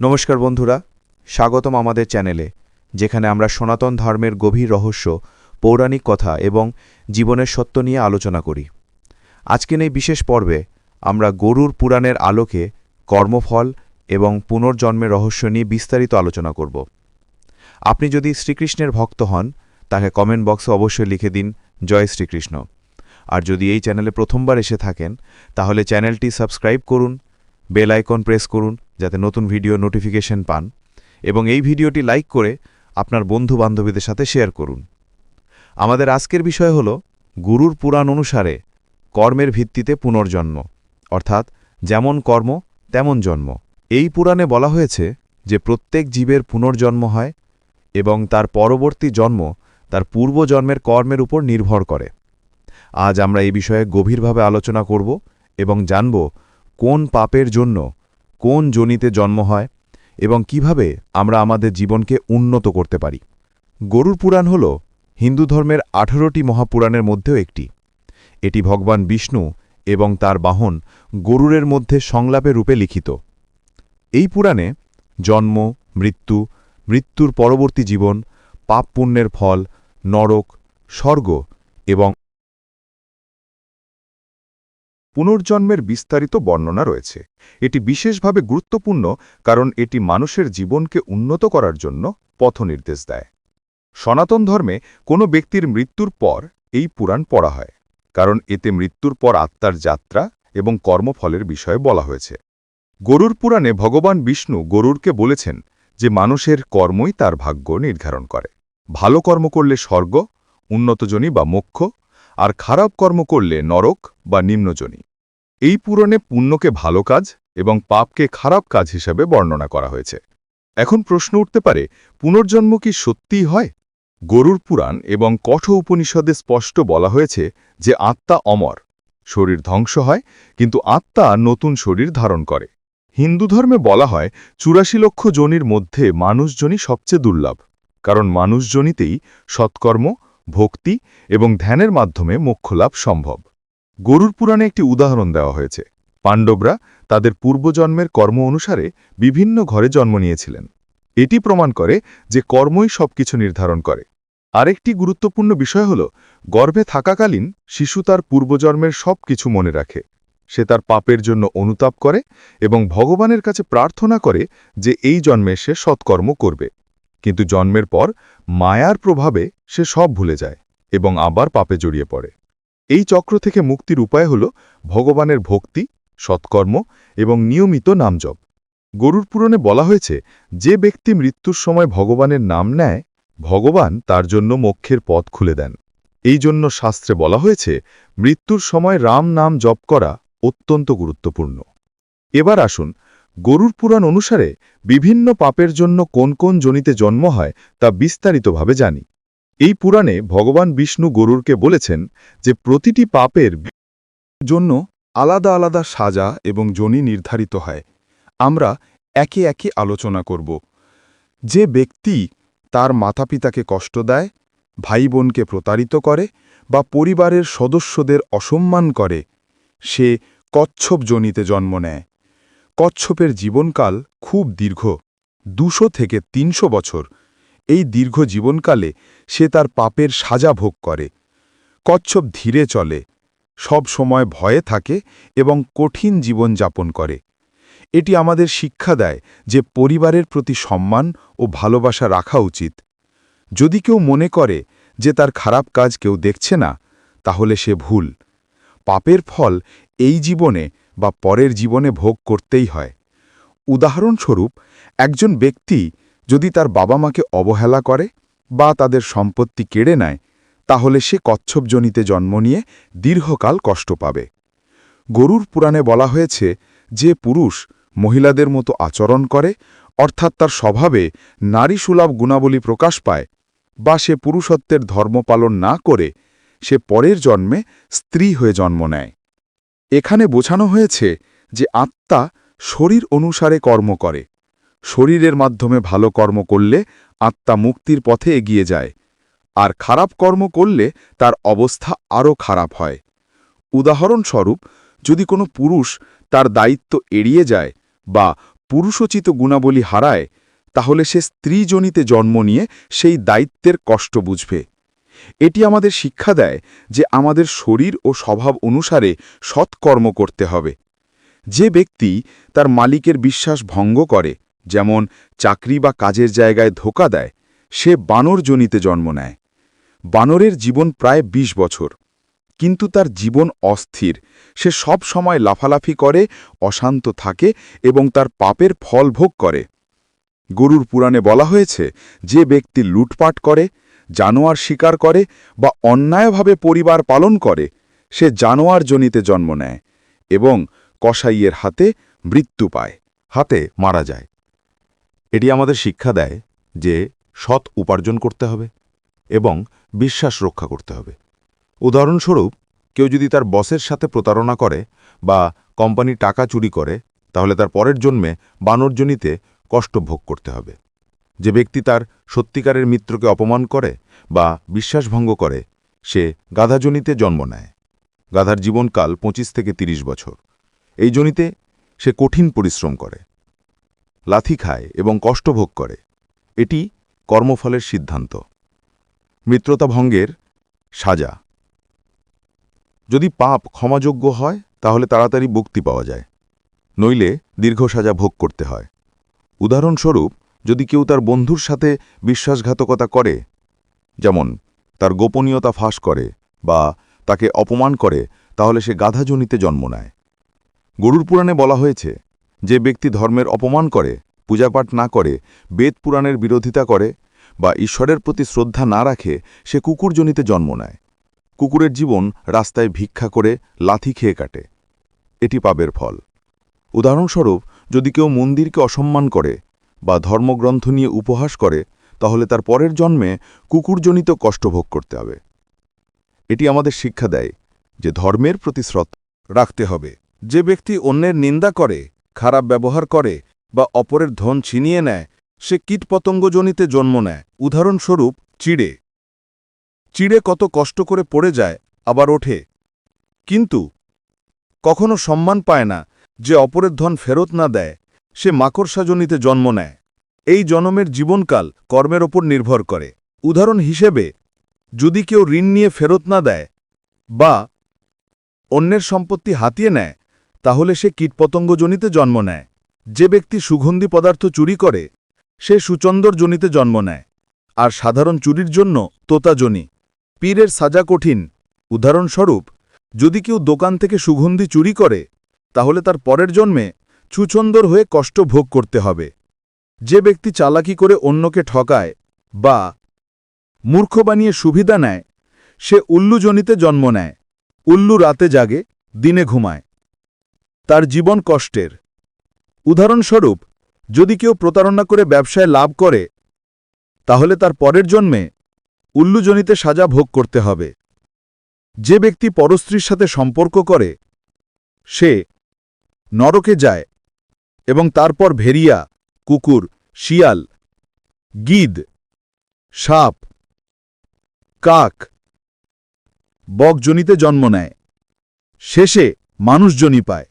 নমস্কার বন্ধুরা, স্বাগতম আমাদের চ্যানেলে, যেখানে আমরা সনাতন ধর্মের গভীর রহস্য, পৌরাণিক কথা এবং জীবনের সত্য নিয়ে আলোচনা করি। আজকের এই বিশেষ পর্বে আমরা গরুর পুরাণের আলোকে কর্মফল এবং পুনর্জন্মের রহস্য নিয়ে বিস্তারিত আলোচনা করব। আপনি যদি শ্রীকৃষ্ণের ভক্ত হন, তাকে কমেন্ট বক্সে অবশ্যই লিখে দিন, জয় শ্রীকৃষ্ণ। আর যদি এই চ্যানেলে প্রথমবার এসে থাকেন, তাহলে চ্যানেলটি সাবস্ক্রাইব করুন, বেল আইকন প্রেস করুন যাতে নতুন ভিডিও নোটিফিকেশন পান এবং এই ভিডিওটি লাইক করে আপনার বন্ধু বান্ধবীদের সাথে শেয়ার করুন। আমাদের আজকের বিষয় হল গুরুর পুরাণ অনুসারে কর্মের ভিত্তিতে পুনর্জন্ম, অর্থাৎ যেমন কর্ম, তেমন জন্ম। এই পুরাণে বলা হয়েছে যে প্রত্যেক জীবের পুনর্জন্ম হয় এবং তার পরবর্তী জন্ম তার পূর্বজন্মের কর্মের উপর নির্ভর করে। আজ আমরা এই বিষয়ে গভীরভাবে আলোচনা করব এবং জানব কোন পাপের জন্য কোন জনিতে জন্ম হয় এবং কীভাবে আমরা আমাদের জীবনকে উন্নত করতে পারি। গরুর পুরাণ হল হিন্দু ধর্মের আঠারোটি মহাপুরাণের মধ্যেও একটি। এটি ভগবান বিষ্ণু এবং তার বাহন গরুরের মধ্যে সংলাপে রূপে লিখিত। এই পুরাণে জন্ম, মৃত্যু, মৃত্যুর পরবর্তী জীবন, পাপ পুণ্যের ফল, নরক, স্বর্গ এবং পুনর্জন্মের বিস্তারিত বর্ণনা রয়েছে। এটি বিশেষভাবে গুরুত্বপূর্ণ কারণ এটি মানুষের জীবনকে উন্নত করার জন্য পথনির্দেশ দেয়। সনাতন ধর্মে কোনো ব্যক্তির মৃত্যুর পর এই পুরাণ পড়া হয়, কারণ এতে মৃত্যুর পর আত্মার যাত্রা এবং কর্মফলের বিষয়ে বলা হয়েছে। গরুর পুরাণে ভগবান বিষ্ণু গরুরকে বলেছেন যে মানুষের কর্মই তার ভাগ্য নির্ধারণ করে। ভালো কর্ম করলে স্বর্গ, উন্নতজনী বা মোক্ষ আর খারাপ কর্ম করলে নরক বা নিম্নজনী। এই পুরাণে পুণ্যকে ভালো কাজ এবং পাপকে খারাপ কাজ হিসাবে বর্ণনা করা হয়েছে। এখন প্রশ্ন উঠতে পারে, পুনর্জন্ম কি সত্যিই হয়? গরুর পুরাণ এবং কঠ উপনিষদে স্পষ্ট বলা হয়েছে যে আত্মা অমর, শরীর ধ্বংস হয়, কিন্তু আত্মা নতুন শরীর ধারণ করে। হিন্দু ধর্মে বলা হয়, চুরাশি লক্ষ জনির মধ্যে মানুষজনই সবচেয়ে দুর্লভ, কারণ মানুষজনিতেই সৎকর্ম ভক্তি এবং ধ্যানের মাধ্যমে মোক্ষলাভ সম্ভব। গরুর পুরাণে একটি উদাহরণ দেওয়া হয়েছে। পাণ্ডবরা তাদের পূর্বজন্মের কর্ম অনুসারে বিভিন্ন ঘরে জন্ম নিয়েছিলেন। এটি প্রমাণ করে যে কর্মই সবকিছু নির্ধারণ করে। আরেকটি গুরুত্বপূর্ণ বিষয় হল, গর্ভে থাকাকালীন শিশু তার পূর্বজন্মের সব কিছু মনে রাখে। সে তার পাপের জন্য অনুতাপ করে এবং ভগবানের কাছে প্রার্থনা করে যে এই জন্মে সে সৎকর্ম করবে। কিন্তু জন্মের পর মায়ার প্রভাবে সে সব ভুলে যায় এবং আবার পাপে জড়িয়ে পড়ে। এই চক্র থেকে মুক্তির উপায় হল ভগবানের ভক্তি, সৎকর্ম এবং নিয়মিত নামজপ। গরুর পুরাণে বলা হয়েছে, যে ব্যক্তি মৃত্যুর সময় ভগবানের নাম নেয়, ভগবান তার জন্য মোক্ষের পথ খুলে দেন। এই জন্য শাস্ত্রে বলা হয়েছে, মৃত্যুর সময় রাম নাম জপ করা অত্যন্ত গুরুত্বপূর্ণ। এবার আসুন গরুর পুরাণ অনুসারে বিভিন্ন পাপের জন্য কোন কোন জনিতে জন্ম হয় তা বিস্তারিতভাবে জানি। এই পুরাণে ভগবান বিষ্ণু গরুরকে বলেছেন যে প্রতিটি পাপের জন্য আলাদা আলাদা সাজা এবং জনি নির্ধারিত হয়। আমরা একে একে আলোচনা করব। যে ব্যক্তি তার মাতাপিতাকে কষ্ট দেয় ভাই বোনকে প্রতারিত করে বা পরিবারের সদস্যদের অসম্মান করে, সে কচ্ছপ জনিতে জন্ম নেয়। কচ্ছপের জীবনকাল খুব দীর্ঘ, দুশো থেকে তিনশো বছর। এই দীর্ঘ জীবনকালে সে তার পাপের সাজা ভোগ করে। কচ্ছপ ধীরে চলে, সব সময় ভয়ে থাকে এবং কঠিন জীবন যাপন করে। এটি আমাদের শিক্ষা দেয় যে পরিবারের প্রতি সম্মান ও ভালোবাসা রাখা উচিত। যদি কেউ মনে করে যে তার খারাপ কাজ কেউ দেখছে না, তাহলে সে ভুল। পাপের ফল এই জীবনে বা পরের জীবনে ভোগ করতেই হয়। উদাহরণস্বরূপ, একজন ব্যক্তি যদি তার বাবা মাকে অবহেলা করে বা তাদের সম্পত্তি কেড়ে নেয়, তাহলে সে কচ্ছপজনিতে জন্ম নিয়ে দীর্ঘকাল কষ্ট পাবে। গরুর পুরাণে বলা হয়েছে, যে পুরুষ মহিলাদের মতো আচরণ করে, অর্থাৎ তার স্বভাবে নারী নারীসুলভ গুণাবলী প্রকাশ পায়, বা সে পুরুষত্বের ধর্ম পালন না করে, সে পরের জন্মে স্ত্রী হয়ে জন্ম নেয়। এখানে বোঝানো হয়েছে যে আত্মা শরীর অনুসারে কর্ম করে। শরীরের মাধ্যমে ভালো কর্ম করলে আত্মা মুক্তির পথে এগিয়ে যায়, আর খারাপ কর্ম করলে তার অবস্থা আরও খারাপ হয়। উদাহরণস্বরূপ, যদি কোনো পুরুষ তার দায়িত্ব এড়িয়ে যায় বা পুরুষোচিত গুণাবলী হারায়, তাহলে সে স্ত্রীজনিতে জন্ম নিয়ে সেই দায়িত্বের কষ্ট বুঝবে। এটি আমাদের শিক্ষা দেয় যে আমাদের শরীর ও স্বভাব অনুসারে সৎকর্ম করতে হবে। যে ব্যক্তি তার মালিকের বিশ্বাস ভঙ্গ করে, যেমন চাকরি বা কাজের জায়গায় ধোকা দেয়, সে বানরজনিতে জন্ম নেয়। বানরের জীবন প্রায় ২০ বছর। কিন্তু তার জীবন অস্থির। সে সব সময় লাফালাফি করে, অশান্ত থাকে এবং তার পাপের ফল ভোগ করে। গরুর পুরাণে বলা হয়েছে, যে ব্যক্তি লুটপাট করে জানোয়ার শিকার করে বা অন্যায়ভাবে পরিবার পালন করে, সে জানোয়ার জনিতে জন্ম নেয় এবং কসাইয়ের হাতে মৃত্যু পায়, হাতে মারা যায়। এটি আমাদের শিক্ষা দেয় যে সৎ উপার্জন করতে হবে এবং বিশ্বাস রক্ষা করতে হবে। উদাহরণস্বরূপ, কেউ যদি তার বসের সাথে প্রতারণা করে বা কোম্পানি টাকা চুরি করে, তাহলে তার পরের জন্মে বানরজনিতে কষ্ট ভোগ করতে হবে। যে ব্যক্তি তার সত্যিকারের মিত্রকে অপমান করে বা বিশ্বাসভঙ্গ করে, সে গাধাজনিতে জন্ম নেয়। গাধার জীবনকাল ২৫ থেকে ৩০ বছর। এই জনিতে সে কঠিন পরিশ্রম করে, লাথি খায় এবং কষ্ট ভোগ করে। এটি কর্মফলের সিদ্ধান্ত। মিত্রতা ভঙ্গের সাজা। যদি পাপ ক্ষমাযোগ্য হয়, তাহলে তাড়াতাড়ি মুক্তি পাওয়া যায়। নইলে দীর্ঘ সাজা ভোগ করতে হয়। উদাহরণস্বরূপ যদি কেউ তার বন্ধুর সাথে বিশ্বাসঘাতকতা করে, যেমন তার গোপনীয়তা ফাঁস করে বা তাকে অপমান করে, তাহলে সে গাধাজনিতে জন্ম নেয়। গরুর পুরাণে বলা হয়েছে, যে ব্যক্তি ধর্মের অপমান করে, পূজাপাঠ না করে, বেদ পুরাণের বিরোধিতা করে বা ঈশ্বরের প্রতি শ্রদ্ধা না রাখে, সে কুকুরজনিতে জন্ম নেয়। কুকুরের জীবন রাস্তায় ভিক্ষা করে লাথি খেয়ে কাটে। এটি পাবের ফল। উদাহরণস্বরূপ, যদি কেউ মন্দিরকে অসম্মান করে বা ধর্মগ্রন্থ নিয়ে উপহাস করে, তাহলে তার পরের জন্মে কুকুরজনিত কষ্ট ভোগ করতে হবে। এটি আমাদের শিক্ষা দেয় যে ধর্মের প্রতি শ্রদ্ধা রাখতে হবে। যে ব্যক্তি অন্যের নিন্দা করে, খারাপ ব্যবহার করে বা অপরের ধন ছিনিয়ে নেয়, সে কীটপতঙ্গজনিতে জন্ম নেয়। উদাহরণস্বরূপ, চিড়ে। চিড়ে কত কষ্ট করে পড়ে যায়, আবার ওঠে। কিন্তু কখনো সম্মান পায় না যে অপরের ধন ফেরত না দেয়। সে মাকড়সাজনিতে জন্ম নেয়। এই জনমের জীবনকাল কর্মের ওপর নির্ভর করে। উদাহরণ হিসেবে, যদি কেউ ঋণ নিয়ে ফেরত না দেয় বা অন্যের সম্পত্তি হাতিয়ে নেয়, তাহলে সে কীটপতঙ্গজনিতে জন্ম নেয়। যে ব্যক্তি সুগন্ধি পদার্থ চুরি করে, সে সুচন্দরজনিতে জন্ম নেয়। আর সাধারণ চুরির জন্য তোতাজনি। পীরের সাজা কঠিন। উদাহরণস্বরূপ, যদি কেউ দোকান থেকে সুগন্ধি চুরি করে, তাহলে তার পরের জন্মে সুচন্দর হয়ে কষ্ট ভোগ করতে হবে। যে ব্যক্তি চালাকি করে অন্যকে ঠকায় বা মূর্খ বানিয়ে সুবিধা নেয়, সে উল্লুজনিতে জন্ম নেয়, উল্লু রাতে জাগে, দিনে ঘুমায়। তার জীবন কষ্টের। উদাহরণস্বরূপ, যদি কেউ প্রতারণা করে ব্যবসায় লাভ করে, তাহলে তার পরের জন্মে উল্লুজনিতে সাজা ভোগ করতে হবে। যে ব্যক্তি পরস্ত্রীর সাথে সম্পর্ক করে, সে নরকে যায় এবং তারপর ভেরিয়া, কুকুর, শিয়াল, গিদ, সাপ, কাক, বকজনিতে জন্ম নেয়। শেষে মানুষজনই পায়।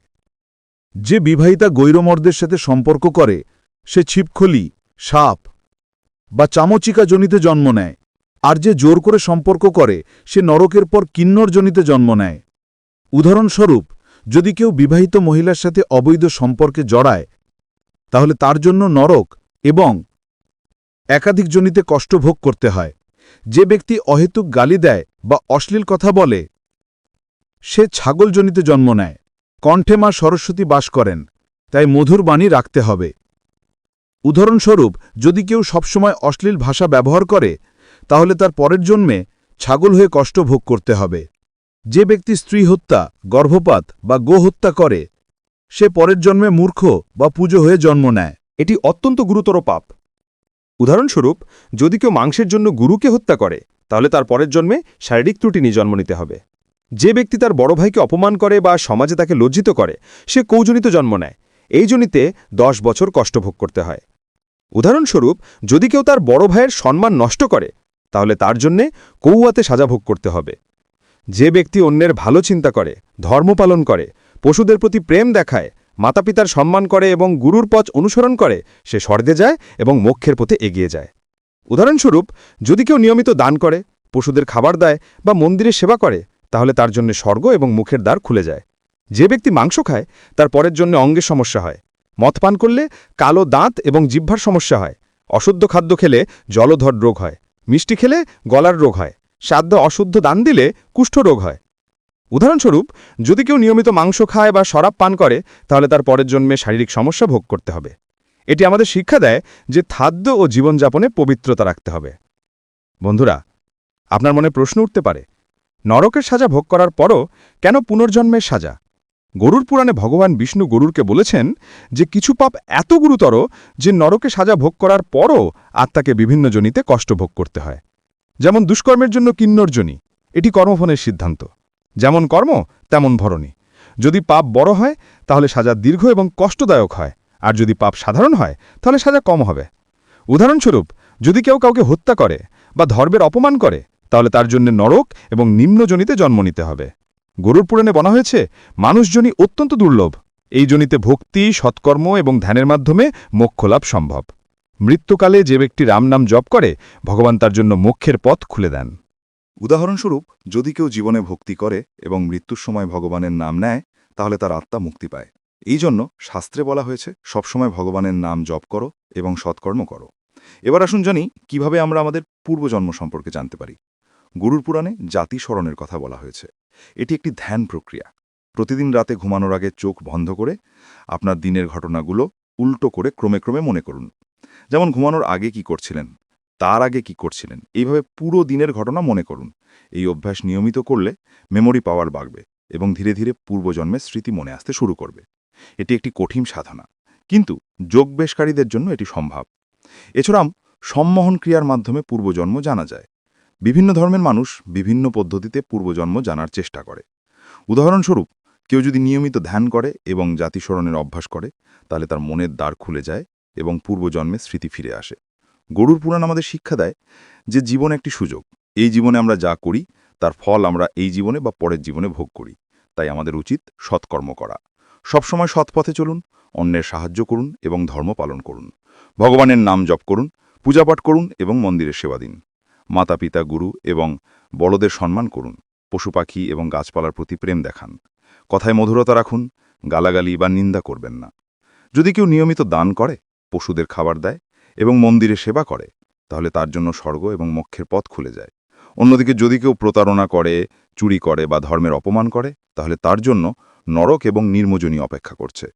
যে বিবাহিতা গৈরমর্দের সাথে সম্পর্ক করে, সে ছিপখলি, সাপ বা চামচিকা জনিতে জন্ম নেয়। আর যে জোর করে সম্পর্ক করে, সে নরকের পর কিন্নর জনিতে জন্ম নেয়। উদাহরণস্বরূপ, যদি কেউ বিবাহিত মহিলার সাথে অবৈধ সম্পর্কে জড়ায় তাহলে তার জন্য নরক এবং একাধিক জনিতে কষ্ট ভোগ করতে হয়। যে ব্যক্তি অহেতুক গালি দেয় বা অশ্লীল কথা বলে, সে ছাগলজনিতে জন্ম নেয়। কণ্ঠে মা সরস্বতী বাস করেন, তাই মধুর বাণী রাখতে হবে। উদাহরণস্বরূপ, যদি কেউ সবসময় অশ্লীল ভাষা ব্যবহার করে, তাহলে তার পরের জন্মে ছাগল হয়ে কষ্ট ভোগ করতে হবে। যে ব্যক্তি স্ত্রী হত্যা, গর্ভপাত বা গোহত্যা করে সে পরের জন্মে মূর্খ বা পুজো হয়ে জন্ম নেয়। এটি অত্যন্ত গুরুতর পাপ। উদাহরণস্বরূপ, যদি কেউ মাংসের জন্য গুরুকে হত্যা করে, তাহলে তার পরের জন্মে শারীরিক ত্রুটি নিয়ে জন্ম নিতে হবে। যে ব্যক্তি তার বড় ভাইকে অপমান করে বা সমাজে তাকে লজ্জিত করে, সে কৌজনিত জন্ম নেয়। এই জনিতে দশ বছর কষ্ট ভোগ করতে হয়। উদাহরণস্বরূপ, যদি কেউ তার বড় ভাইয়ের সম্মান নষ্ট করে, তাহলে তার জন্যে কৌয়াতে সাজা ভোগ করতে হবে। যে ব্যক্তি অন্যের ভালো চিন্তা করে, ধর্ম পালন করে পশুদের প্রতি প্রেম দেখায়, মাতাপিতার সম্মান করে এবং গুরুর পথ অনুসরণ করে, সে স্বর্গে যায় এবং মোক্ষের পথে এগিয়ে যায়। উদাহরণস্বরূপ, যদি কেউ নিয়মিত দান করে, পশুদের খাবার দেয় বা মন্দিরে সেবা করে, তাহলে তার জন্য স্বর্গ এবং মুখের দ্বার খুলে যায়। যে ব্যক্তি মাংস খায়, তার পরের জন্য অঙ্গের সমস্যা হয়। মদ পান করলে কালো দাঁত এবং জিহ্বার সমস্যা হয়। অশুদ্ধ খাদ্য খেলে জলধর রোগ হয়। মিষ্টি খেলে গলার রোগ হয়। সাধ্য অশুদ্ধ দান দিলে কুষ্ঠ রোগ হয়। উদাহরণস্বরূপ, যদি কেউ নিয়মিত মাংস খায় বা শরাব পান করে, তাহলে তার পরের জন্মে শারীরিক সমস্যা ভোগ করতে হবে। এটি আমাদের শিক্ষা দেয় যে খাদ্য ও জীবনযাপনে পবিত্রতা রাখতে হবে। বন্ধুরা, আপনার মনে প্রশ্ন উঠতে পারে, নরকের সাজা ভোগ করার পরও কেন পুনর্জন্মের সাজা? গরুর পুরাণে ভগবান বিষ্ণু গরুরকে বলেছেন যে কিছু পাপ এত গুরুতর যে নরকে সাজা ভোগ করার পরও আত্মাকে বিভিন্ন জনিতে কষ্ট ভোগ করতে হয়। যেমন দুষ্কর্মের জন্য কিন্নরজনী এটি কর্মফলের সিদ্ধান্ত। যেমন কর্ম, তেমন ভরণী। যদি পাপ বড় হয়, তাহলে সাজা দীর্ঘ এবং কষ্টদায়ক হয়। আর যদি পাপ সাধারণ হয়, তাহলে সাজা কম হবে। উদাহরণস্বরূপ, যদি কেউ কাউকে হত্যা করে বা ধর্মের অপমান করে, তাহলে তার জন্য নরক এবং নিম্নজনিতে জন্ম নিতে হবে। গরুর পুরাণে বলা হয়েছে মানুষজনী অত্যন্ত দুর্লভ। এই জনিতে ভক্তি, সৎকর্ম এবং ধ্যানের মাধ্যমে মোক্ষলাভ সম্ভব। মৃত্যুকালে যে ব্যক্তি রাম নাম জপ করে, ভগবান তার জন্য মোক্ষের পথ খুলে দেন। উদাহরণস্বরূপ, যদি কেউ জীবনে ভক্তি করে এবং মৃত্যুর সময় ভগবানের নাম নেয়, তাহলে তার আত্মা মুক্তি পায়। এই জন্য শাস্ত্রে বলা হয়েছে, সবসময় ভগবানের নাম জপ করো এবং সৎকর্ম করো। এবার আসুন জানি, কীভাবে আমরা আমাদের পূর্বজন্ম সম্পর্কে জানতে পারি? গুরুর পুরাণে জাতি স্মরণের কথা বলা হয়েছে। এটি একটি ধ্যান প্রক্রিয়া। প্রতিদিন রাতে ঘুমানোর আগে চোখ বন্ধ করে আপনার দিনের ঘটনাগুলো উল্টো করে ক্রমে ক্রমে মনে করুন। যেমন ঘুমানোর আগে কি করছিলেন? তার আগে কি করছিলেন? এইভাবে পুরো দিনের ঘটনা মনে করুন। এই অভ্যাস নিয়মিত করলে মেমোরি পাওয়ার বাড়বে এবং ধীরে ধীরে পূর্বজন্মের স্মৃতি মনে আসতে শুরু করবে। এটি একটি কঠিন সাধনা, কিন্তু যোগবেশকারীদের জন্য এটি সম্ভব। এছাড়াও সম্মোহন ক্রিয়ার মাধ্যমে পূর্বজন্ম জানা যায়। বিভিন্ন ধর্মের মানুষ বিভিন্ন পদ্ধতিতে পূর্বজন্ম জানার চেষ্টা করে। উদাহরণস্বরূপ, কেউ যদি নিয়মিত ধ্যান করে এবং জাতিস্মরণের অভ্যাস করে, তাহলে তার মনের দ্বার খুলে যায় এবং পূর্বজন্মের স্মৃতি ফিরে আসে। গরুর পুরাণ আমাদের শিক্ষা দেয় যে জীবন একটি সুযোগ। এই জীবনে আমরা যা করি, তার ফল আমরা এই জীবনে বা পরের জীবনে ভোগ করি। তাই আমাদের উচিত সৎকর্ম করা। সবসময় সৎপথে চলুন, অন্যের সাহায্য করুন এবং ধর্ম পালন করুন। ভগবানের নাম জপ করুন, পূজাপাঠ করুন এবং মন্দিরে সেবা দিন। মাতা পিতা গুরু এবং বড়দের সম্মান করুন, পশু পাখি এবং গাছপালার প্রতি প্রেম দেখান। কথায় মধুরতা রাখুন, গালাগালি বা নিন্দা করবেন না। যদি কেউ নিয়মিত দান করে, পশুদের খাবার দেয় এবং মন্দিরে সেবা করে, তাহলে তার জন্য স্বর্গ এবং মোক্ষের পথ খুলে যায়। অন্যদিকে যদি কেউ প্রতারণা করে, চুরি করে বা ধর্মের অপমান করে, তাহলে তার জন্য নরক এবং নির্মজনী অপেক্ষা করছে।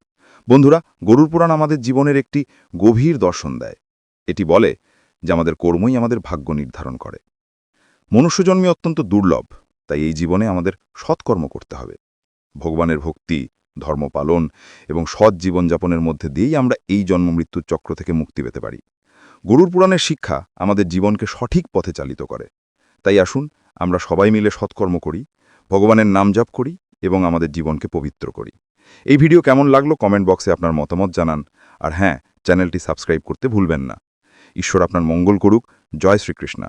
বন্ধুরা, গরুর পুরাণ আমাদের জীবনের একটি গভীর দর্শন দেয়। এটি বলে যে আমাদের কর্মই আমাদের ভাগ্য নির্ধারণ করে। মনুষ্যজন্মে অত্যন্ত দুর্লভ, তাই এই জীবনে আমাদের সৎকর্ম করতে হবে। ভগবানের ভক্তি ধর্ম পালন এবং সৎ জীবনযাপনের মধ্যে দিয়েই আমরা এই জন্ম মৃত্যুর চক্র থেকে মুক্তি পেতে পারি। গরুর পুরাণের শিক্ষা আমাদের জীবনকে সঠিক পথে চালিত করে। তাই আসুন, আমরা সবাই মিলে সৎকর্ম করি, ভগবানের নাম জপ করি এবং আমাদের জীবনকে পবিত্র করি। এই ভিডিও কেমন লাগল কমেন্ট বক্সে আপনার মতামত জানান। আর হ্যাঁ চ্যানেলটি সাবস্ক্রাইব করতে ভুলবেন না। ঈশ্বর আপনার মঙ্গল করুক। জয় শ্রীকৃষ্ণ।